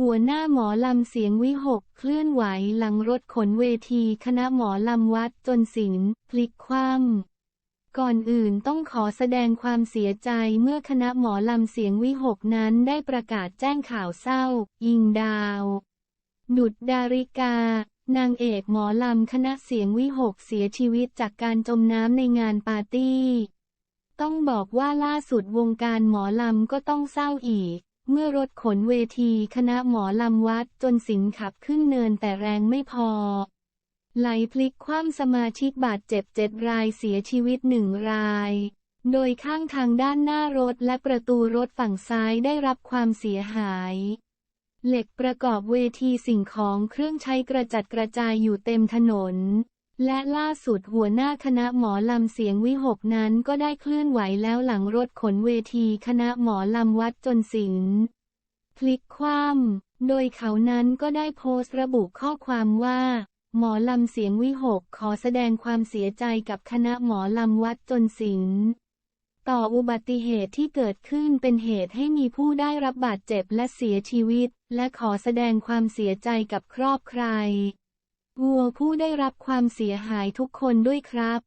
หัวหน้าหมอลำเสียงวิหกเคลื่อนไหวหลังรถขนเวทีคณะหมอลำวัดจนศิลพลิกคว่ำก่อนอื่นต้องขอแสดงความเสียใจเมื่อคณะหมอลำเสียงวิหกนั้นได้ประกาศแจ้งข่าวเศร้า ยิงดาว ดุดดาริกา นางเอกหมอลำคณะเสียงวิหกเสียชีวิตจากการจมน้ำในงานปาร์ตี้ ต้องบอกว่าล่าสุดวงการหมอลำก็ต้องเศร้าอีก เมื่อรถขนเวทีคณะหมอลำวัดจนสินขับขึ้นเนินแต่แรงไม่พอ ไหลพลิกคว่ำสมาชิกบาดเจ็บเจ็ดรายเสียชีวิตหนึ่งราย โดยข้างทางด้านหน้ารถและประตูรถฝั่งซ้ายได้รับความเสียหาย เหล็กประกอบเวทีสิ่งของเครื่องใช้กระจัดกระจายอยู่เต็มถนน และล่าสุดหัวหน้าคณะหมอลำเสียงวิหกนั้นก็ได้เคลื่อนไหวแล้วหลังรถขนเวทีคณะหมอลำวัดจนสินพลิกคว่ำโดยเขานั้นก็ได้โพสต์ระบุข้อความว่า หมอลำเสียงวิหกขอแสดงความเสียใจกับคณะหมอลำวัดจนสินต่ออุบัติเหตุที่เกิดขึ้นเป็นเหตุให้มีผู้ได้รับบาดเจ็บและเสียชีวิต และขอแสดงความเสียใจกับครอบคร วัวผู้ได้รับความเสียหายทุกคนด้วยครับ